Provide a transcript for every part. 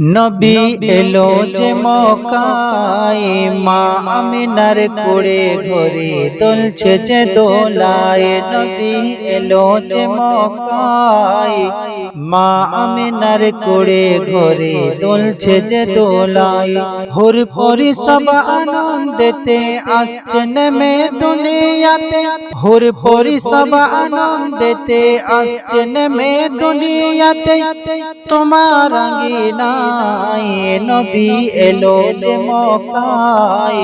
নবী এলো যে মকায় মা আমিনার কোড়ে ঘরে তুলছে যে দোলায়। নবী এলো যে মকায় মা আমিনার কোড়ে ঘরে তুলছে যে দোলায়। হুর পরি সব আনন্দেতে আসছে নেমে দুনিয়াতে। হুর পরি সব আনন্দেতে আসছে নেমে দুনিয়াতে। তোমার নবী এলো যে মকায়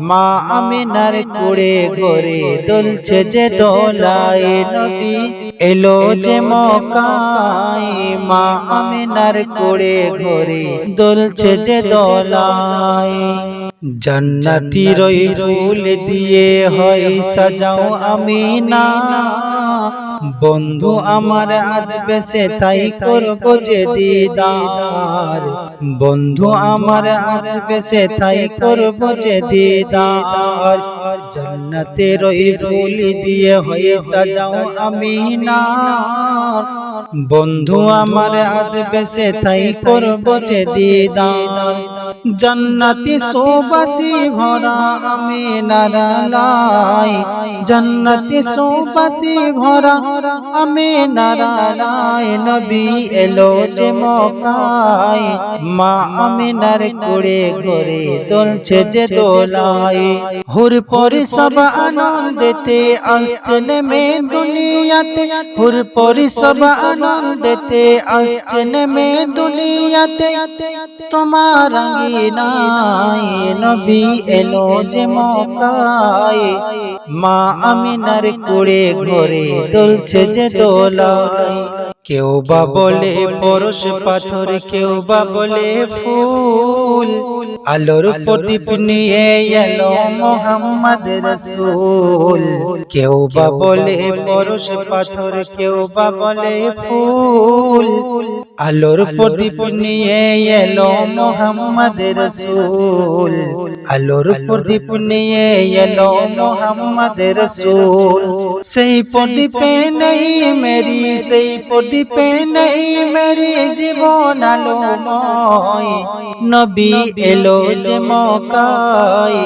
মা আমিনার কুড়ে ঘরে দুলছে যে দোলায় নবী এলো যে মকায় মা আমিনার কুড়ে ঘরে দুলছে যে দোলায়। জান্নাতি রই ফুল দিয়ে হয় সাজাও আমি না বন্ধু আমার আসবে সে তাই করব যে দিদার। বন্ধু আমার আসবে সে তাই করব যে দিদার। জান্নাতের ওই ফুল দিয়ে হয়ে সাজাও আমি না বন্ধু আমার আসবে সে তাই করব যে দিদার। জান্নাতি সুবাসি ভরা আমি নারালাই। জান্নাতি সুবাসি ভরা আমি নারালাই। নবী এলো যে মকাই মা আমি নার কুড়ে ঘরে তুলছে যে দোলাই হুর পরি সব আনন্দেতে আসছে নেমে দুনিয়াতে। হুর পরি সব আনন্দেতে আসছে নেমে দুনিয়াতে। তোমার আঙ্গিনায় নবী এলো যে মকায় মা আমিনার কুড়ে ঘরে তুলছে যে দোলায়। কেউ বা বলে পরশ পাথর, কেউ বা বলে ফুল। আলোর প্রদীপ নিয়ে এলো মোহাম্মদ রসুল। কেউ বা বলে পরশ পাথর, কেউ বা বলে ফুল। আলোর প্রদীপ নিয়ে এলো মোহাম্মদ রসুল আলোর প্রদীপ নিয়ে এলো মোহাম্মদ রসুল সেই প্রদীপে নেই মেরি সেই প্রদীপে নেই মেরি জীবন আলোময় নবী এলো যে মকায়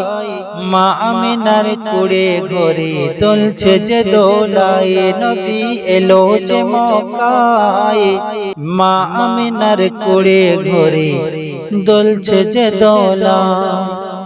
মা আমিনার কুড়ে ঘরে তুলছে যে দোলায় নবী এলো যে মকায় মা আমিনার কুড়ে ঘরে দুলছে যে দোলা।